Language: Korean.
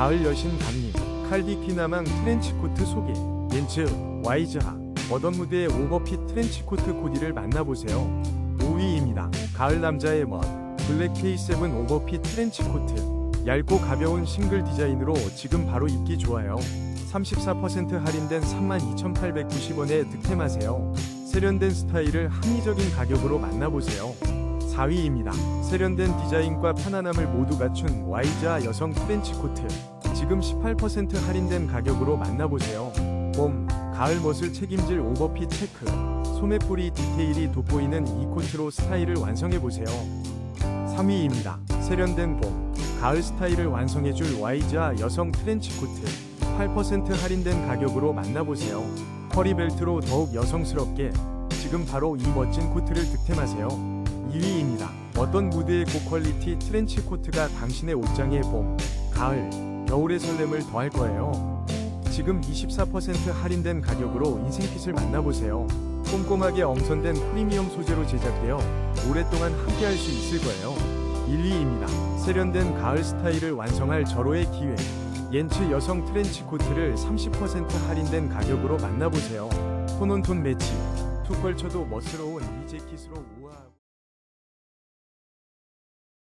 가을 여신 감님 칼디키나망 트렌치코트 소개 렌츠 와이즈하 어떤 무대의 오버핏 트렌치코트 코디를 만나보세요. 5위입니다. 가을 남자의 멋 블랙 K7 오버핏 트렌치코트. 얇고 가벼운 싱글 디자인으로 지금 바로 입기 좋아요. 34% 할인된 32,890원에 득템하세요. 세련된 스타일을 합리적인 가격으로 만나보세요 4위입니다. 세련된 디자인과 편안함을 모두 갖춘 와이자 여성 트렌치 코트. 지금 18% 할인된 가격으로 만나보세요. 봄, 가을 멋을 책임질 오버핏 체크. 소매뿌리 디테일이 돋보이는 이 코트로 스타일을 완성해보세요. 3위입니다. 세련된 봄, 가을 스타일을 완성해줄 와이자 여성 트렌치 코트. 8% 할인된 가격으로 만나보세요. 허리벨트로 더욱 여성스럽게 지금 바로 이 멋진 코트를 득템하세요. 2위입니다. 어떤 무대의 고퀄리티 트렌치 코트가 당신의 옷장에 봄, 가을, 겨울의 설렘을 더할 거예요. 지금 24% 할인된 가격으로 인생핏을 만나보세요. 꼼꼼하게 엄선된 프리미엄 소재로 제작되어 오랫동안 함께할 수 있을 거예요. 1위입니다. 세련된 가을 스타일을 완성할 절호의 기회. 옌츠 여성 트렌치 코트를 30% 할인된 가격으로 만나보세요. 톤온톤 매치. 툭 걸쳐도 멋스러운 이 재킷으로 우아하고